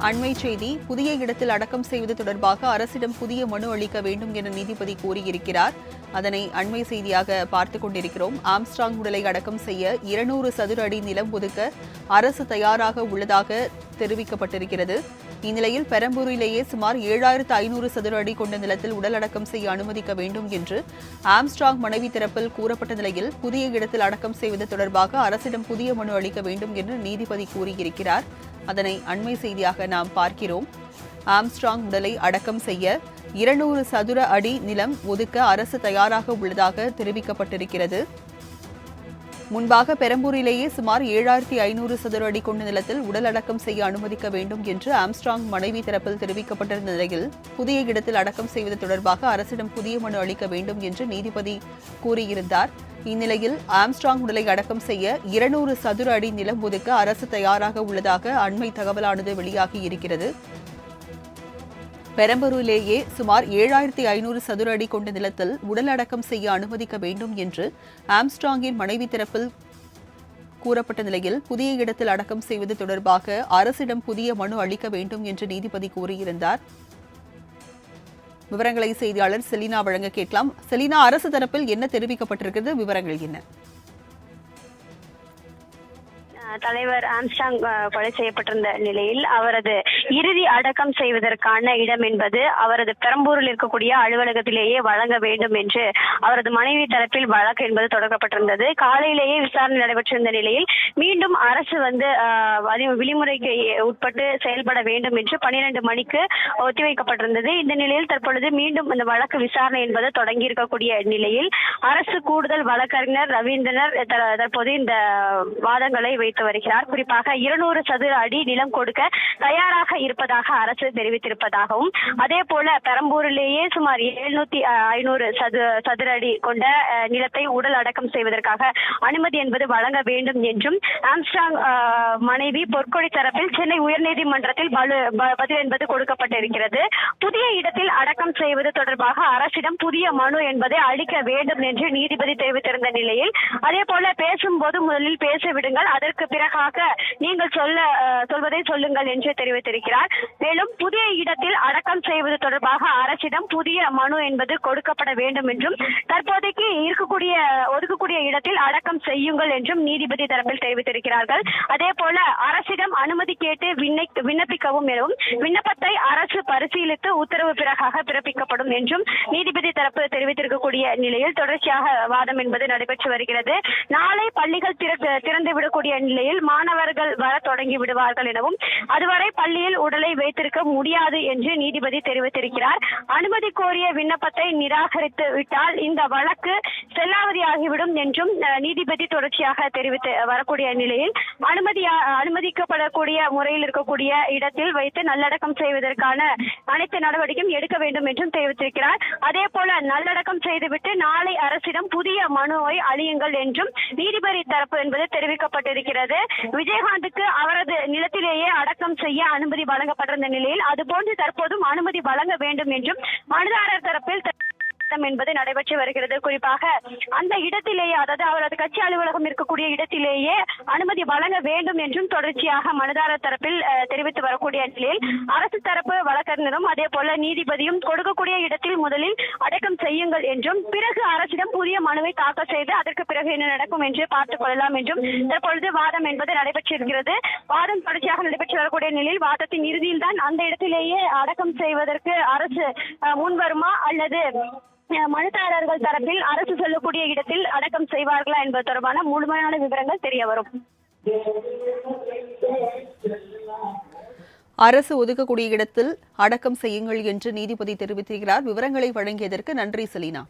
அண்மை செய்தி புதிய இடத்தில் அடக்கம் செய்வது தொடர்பாக அரசிடம் புதிய மனு அளிக்க வேண்டும் என நீதிபதி கூறியிருக்கிறார். அதனை அண்மை செய்தியாக பார்த்துக் கொண்டிருக்கிறோம். ஆம்ஸ்ட்ராங் உடலை அடக்கம் செய்ய இருநூறு சதுர அடி நிலம் ஒதுக்க அரசு தயாராக உள்ளதாக தெரிவிக்கப்பட்டிருக்கிறது. இந்நிலையில் பெரம்பூரிலேயே சுமார் ஏழாயிரத்து ஐநூறு சதுர அடி கொண்ட நிலத்தில் உடலடக்கம் செய்ய அனுமதிக்க வேண்டும் என்று ஆம்ஸ்ட்ராங் மனைவி தரப்பில் கூறப்பட்ட நிலையில் புதிய இடத்தில் அடக்கம் செய்வது தொடர்பாக அரசிடம் புதிய மனு அளிக்க வேண்டும் என்று நீதிபதி கூறியிருக்கிறார். அதனை அண்மை செய்தியாக நாம் பார்க்கிறோம். ஆம்ஸ்ட்ராங் உடலை அடக்கம் செய்ய இருநூறு சதுர அடி நிலம் ஒதுக்க அரசு தயாராக உள்ளதாக தெரிவிக்கப்பட்டிருக்கிறது. முன்பாக பெரம்பூரிலேயே சுமார் ஏழாயிரத்தி ஐநூறு சதுர அடி கொண்ட நிலத்தில் உடல் அடக்கம் செய்ய அனுமதிக்க வேண்டும் என்று ஆம்ஸ்ட்ராங் மனைவி தரப்பில் தெரிவிக்கப்பட்டிருந்த நிலையில் புதிய இடத்தில் அடக்கம் செய்வது தொடர்பாக அரசிடம் புதிய மனு அளிக்க வேண்டும் என்று நீதிபதி கூறியிருந்தார். இந்நிலையில் ஆம்ஸ்ட்ராங் உடலை அடக்கம் செய்ய இருநூறு சதுர அடி நிலம் ஒதுக்க அரசு தயாராக உள்ளதாக அண்மை தகவலானது வெளியாகி இருக்கிறது. பெரம்பலூரிலேயே சுமார் ஏழாயிரத்தி ஐநூறு சதுர அடி கொண்ட நிலத்தில் உடல் அடக்கம் செய்ய அனுமதிக்க வேண்டும் என்று ஆம்ஸ்ட்ராங்கின் மனைவி தரப்பில் கூறப்பட்ட நிலையில் புதிய இடத்தில் அடக்கம் செய்வது தொடர்பாக அரசிடம் புதிய மனு அளிக்க வேண்டும் என்று நீதிபதி கூறியிருந்தார். விவரங்களை செய்தியாளர் செலினா வழங்க கேட்கலாம். செலினா அரசு தரப்பில் என்ன தெரிவிக்கப்பட்டிருக்கிறது? விவரங்கள் என்ன? தலைவர் ஆம்ஸ்டாங் கொலை செய்யப்பட்டிருந்த நிலையில் அவரது இறுதி அடக்கம் செய்வதற்கான இடம் என்பது அவரது பெரம்பூரில் இருக்கக்கூடிய அலுவலகத்திலேயே வழங்க வேண்டும் என்று அவரது மனைவி தரப்பில் வழக்கு என்பது தொடங்கப்பட்டிருந்தது காலையிலேயே விசாரணை நடைபெற்றிருந்த நிலையில் மீண்டும் அரசு வந்து விழிமுறைக்கு விதிமுறைக்கு உட்பட்டு செயல்பட வேண்டும் என்று பன்னிரண்டு மணிக்கு ஒத்திவைக்கப்பட்டிருந்தது. இந்த நிலையில் தற்பொழுது மீண்டும் இந்த வழக்கு விசாரணை என்பது தொடங்கி இருக்கக்கூடிய நிலையில் அரசு கூடுதல் வழக்கறிஞர் ரவீந்திரனர் தற்போது இந்த வாதங்களை வைத்து வருகிறார். குறிப்பாக இருநூறு சதுர அடி நிலம் கொடுக்க தயாராக இருப்பதாக அரசு தெரிவித்திருப்பதாகவும் அதே போல பெரம்பூரிலேயே சுமார் எழுநூத்தி ஐநூறு சது சதுர அடி கொண்ட நிலத்தை உடல் அடக்கம் செய்வதற்காக அனுமதி என்பது வழங்க வேண்டும் என்றும் ஆம்ஸ்டாங் மனைவி பொற்கொடி தரப்பில் சென்னை உயர்நீதிமன்றத்தில் பதில் என்பது கொடுக்கப்பட்டிருக்கிறது. புதிய இடத்தில் அடக்கம் செய்வது தொடர்பாக அரசிடம் புதிய மனு என்பதை அளிக்க வேண்டும் என்று நீதிபதி தெரிவித்திருந்த நிலையில் அதே போல பேசும்போது முதலில் பேச விடுங்கள் அதற்கு பிறகாக நீங்கள் சொல்ல சொல்வதை சொல்லுங்கள் என்று தெரிவித்திருக்கிறார். மேலும் புதிய இடத்தில் அடக்கம் செய்வது தொடர்பாக அரசிடம் புதிய மனு என்பது கொடுக்கப்பட வேண்டும் என்றும் தற்போதைக்கு இருக்கக்கூடிய ஒதுக்கக்கூடிய இடத்தில் அடக்கம் செய்யுங்கள் என்றும் நீதிபதி தரப்பில் தெரிவித்திருக்கிறார்கள். அதே போல அரசிடம் அனுமதி கேட்டு விண்ணை- விண்ணப்பிக்கவும் எனவும் விண்ணப்பத்தை அரசு பரிசீலித்து உத்தரவு பிறகாக பிறப்பிக்கப்படும் என்றும் நீதிபதி தரப்பு தெரிவித்திருக்கக்கூடிய நிலையில் தொடர்ச்சியாக வாதம் என்பது நடைபெற்று வருகிறது. நாளை பள்ளிகள் திறந்து விடக்கூடிய நிலையில் மாணவர்கள் வர தொடங்கி விடுவார்கள் எனவும் அதுவரை பள்ளியில் உடலை வைத்திருக்க முடியாது என்று நீதிபதி தெரிவித்திருக்கிறார். அனுமதி கோரிய விண்ணப்பத்தை நிராகரித்து விட்டால் இந்த வழக்கு செல்லாவதியாகிவிடும் என்றும் நீதிபதி தொடர்ச்சியாக தெரிவித்து வரக்கூடிய நிலையில் அனுமதி அனுமதிக்கப்படக்கூடிய முறையில் இருக்கக்கூடிய இடத்தில் வைத்து நல்லடக்கம் செய்வதற்கான அனைத்து நடவடிக்கையும் எடுக்க வேண்டும் என்றும் தெரிவித்திருக்கிறார். அதே போல நல்லடக்கம் செய்துவிட்டு நாளை அரசிடம் புதிய மனுவை அழியுங்கள் என்றும் நீதிபதி தரப்பு என்பது தெரிவிக்கப்பட்டிருக்கிறது. விஜயகாந்துக்கு அவரது நிலத்திலேயே அடக்கம் செய்ய அனுமதி வழங்கப்பட்டிருந்த நிலையில் அதுபோன்று தற்போதும் அனுமதி வழங்க வேண்டும் என்றும் மனுதாரர் தரப்பில் திட்டம் என்பது நடைபெற்று வருகிறது. குறிப்பாக அந்த இடத்திலேயே அதாவது அவரது கட்சி அலுவலகம் இருக்கக்கூடிய இடத்திலேயே அனுமதி வழங்க வேண்டும் என்றும் தொடர்ச்சியாக மனுதாரர் தரப்பில் அஹ், தெரிவித்து வரக்கூடிய நிலையில் அரசு தரப்பு வழக்கறிஞரும் அதே போல நீதிபதியும் கொடுக்கக்கூடிய இடத்தில் முதலில் அடக்கம் செய்யுங்கள் என்றும் பிறகு அரசிடம் புதிய மனுவை தாக்கல் செய்து அதற்கு பிறகு என்ன நடக்கும் என்று பார்த்துக் கொள்ளலாம் என்றும் தற்பொழுது வாதம் என்பது நடைபெற்றிருக்கிறது. வாதம் தொடர்ச்சியாக நடைபெற்று வரக்கூடிய நிலையில் வாதத்தின் இறுதியில் தான் அந்த இடத்திலேயே அடக்கம் செய்வதற்கு அரசு முன்வருமா அல்லது மனுதாரர்கள் தரப்பில் அரசு சொல்லக்கூடிய இடத்தில் அடக்கம் செய்வார்களா என்பது தொடர்பான முழுமையான விவரங்கள் தெரிய வரும். அரசு ஒதுக்கக்கூடிய இடத்தில் அடக்கம் செய்யுங்கள் என்று நீதிபதி தெரிவித்திருக்கிறார். விவரங்களை வழங்கியதற்கு நன்றி செலினா.